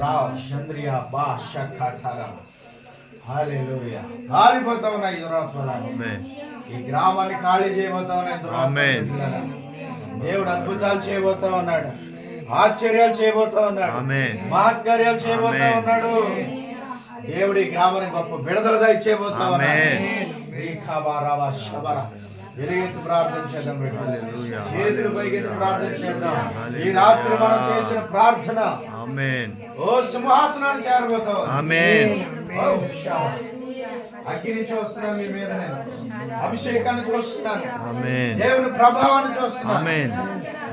రావ్ చంద్రియా బా కాలిపోతా ఉన్నాయి ఈ గ్రామాన్ని ఖాళీ చేయబోతా ఉన్నాయి. దేవుడు అద్భుతాలు చేయబోతా ఉన్నాడు ఆశ్చర్యాలు చేయబోతా ఉన్నాడు. మహత్కార్యాలు చేయబోతా. ఉన్నాడు దేవుడి గ్రామానికి గొప్ప విడుదల దయచేయబోతా ఉన్నాడు ఆమేన్. రీఖాబారావా శబరా. వెలుగెత్తి ప్రార్థన చేద్దాం బిడ్డలు. హల్లెలూయా. చేతులు పైకెత్తి ప్రార్థన చేద్దాం ఈ హల్లెలూయా. రాత్రి మనం చేసిన ప్రార్థన ఆమేన్ ఓ సింహాసనాన్ని చేరబోతాం ఆమేన్ ఓ శబా. అగ్ని నుంచి వస్తున్నాను మీ మీద నేను అభిషేకాన్ని చూస్తున్నాను ఆమేన్ దేవుని ప్రభావాన్ని చూస్తున్నాను ఆమేన్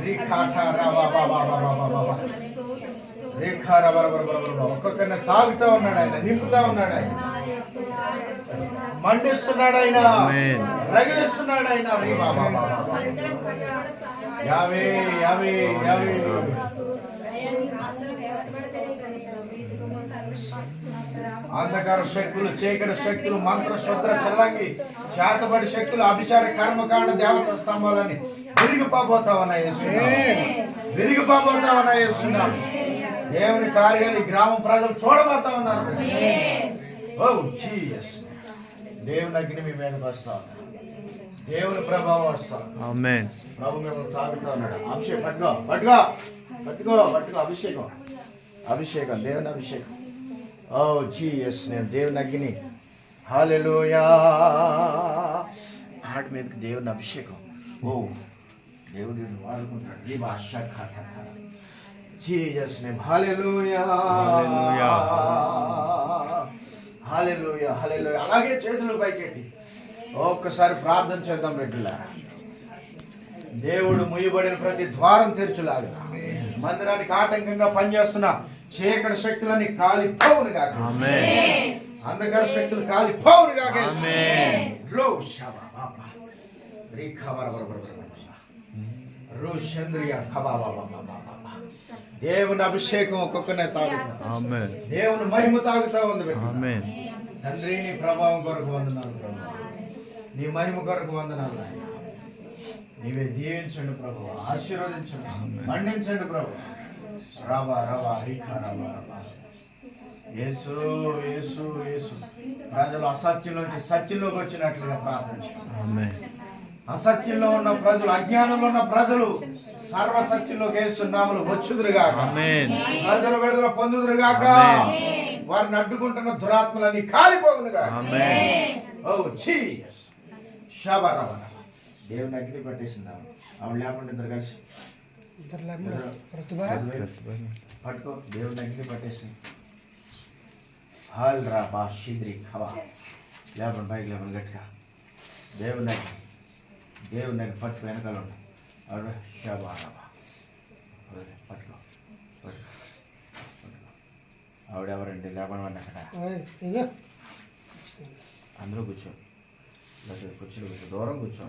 రీఖాఠా రావా బాబా బాబా బాబా బాబా. రేఖా రబర బర బర బర బర. ఒక్కొక్కరిని తాగుతా ఉన్నాడు ఆయన నింపుతా ఉన్నాడు ఆయన మండిస్తున్నాడు ఆయన. రగిలిస్తున్నాడు ఆయన. యావే యావే యావే. అంధకార శక్తులు చీకటి శక్తులు మంత్ర శుద్ర చల్లంగి చేతబడి శక్తులు అభిషార కర్మకాండ దేవత స్తంభాలని విరిగిపోతా ఉన్నాయి విరిగిపోతా ఉన్నాయి దేవుని కార్యాలు గ్రామ ప్రజలు చూడబోతా ఉన్నారు. ఓ జీసస్ దేవుని అగ్ని మీ మీదకి వస్తా ఉంది. దేవుని ప్రభావం వస్తా ఉంది. ఆమేన్ ప్రభు మిమ్మల్ని తాగుతా ఉన్నాడు అభిషేకం పట్టుకో పట్టుకో పట్టుకో పట్టుకో అభిషేకం. అభిషేకం దేవుని అభిషేకం. ఓ జీఎస్ నేను దేవుని అగ్ని. హాలెలూయా హార్ట్ మీదకి దేవుని అభిషేకం. ఓ దేవుడు నిన్ను వాడుకుంటాడు. ఈ భాష Jesus name hallelujah hallelujah. Hallelujah hallelujah అలాగే చేతులు పైకెత్తి. ఒక్కసారి ప్రార్థన చేద్దాం బిడ్డలా. దేవుడు ముయ్యబడిన ప్రతి ద్వారం తెరచులాగా. మందిరానికి ఆటంకంగా పనిచేస్తున్న చీకటి శక్తులని కాలిపోవును ఆమేన్. అంధకార శక్తులు కాలిపోవును ఆమేన్. రో బాబా ఖబర బర బర దేవుని అభిషేకం ఒక్కొక్కనే తాగుతా. దేవుని మహిమ తాగుతా ఉంది తండ్రి నీ ప్రభావం కొరకు వందనాలు ప్రభు. నీ మహిమ కొరకు వందనాలు నాయన. నీవే దీవించండి ప్రభు ఆశీర్వదించండి మండించండి ప్రభు. రవా రవా రిఖ రవా రవా. యేసు యేసు యేసు. ప్రజలు అసత్యంలోంచి సత్యంలోకి వచ్చినట్లుగా ప్రార్థించండి. అసత్యంలో ఉన్న ప్రజలు అజ్ఞానంలో ఉన్న ప్రజలు సర్వ సత్యంలోకి వేస్తున్నాములు వచ్చుదురుగా ఆమేన్. ప్రజలు విడుదల పొందుదురుగాక. ఆమేన్. వారిని అడ్డుకుంటున్న దురాత్మలన్నీ కాలిపోవునుగా ఓ చీ దేవుని అగ్ని పట్టేసింది ఆవిడ లేకుండా ఇద్దరు కలిసి. పట్టుకో. దేవుని అగ్ని పట్టేసింది హాల్ రా బా షిద్రి ఖవా. లేపండి పైకి లేపండి గట్టిగా. దేవుని అగ్ని. దేవుని అగ్ని పట్టుకు వెనకాల ఉండు. వదిలే, పట్టుకో పట్టుకో పట్టుకో. ఆవిడ ఎవరండి లేపండి అక్కడ అందరూ కూర్చో. కూర్చో కూర్చో. దూరం కూర్చో.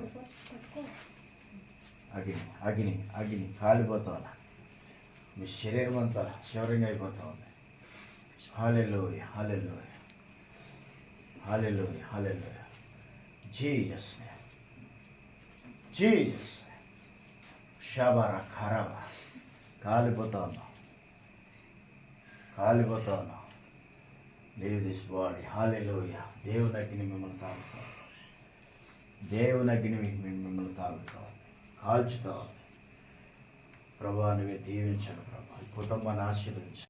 అగ్ని అగ్ని అగ్ని. కాలిపోతా మీ శరీరం అంతా శివరంగా అయిపోతా ఉంది హాలెలోయ హాలెలోయ హాలెలోయ హాలెలోయ జీఎస్ జీఎస్ షబర ఖరవ. కాలిపోతా ఉన్నాం కాలిపోతా ఉన్నాం లీవ్ దిస్ బాడీ హాలెలోయ దేవుని అగ్ని మిమ్మల్ని తాగుతా దేవుని అగ్ని మిమ్మల్ని తాగుతా కాల్చుతా ప్రభా నువ్వే దీవించండి ప్రభా. కుటుంబాన్ని ఆశీర్వదించండి.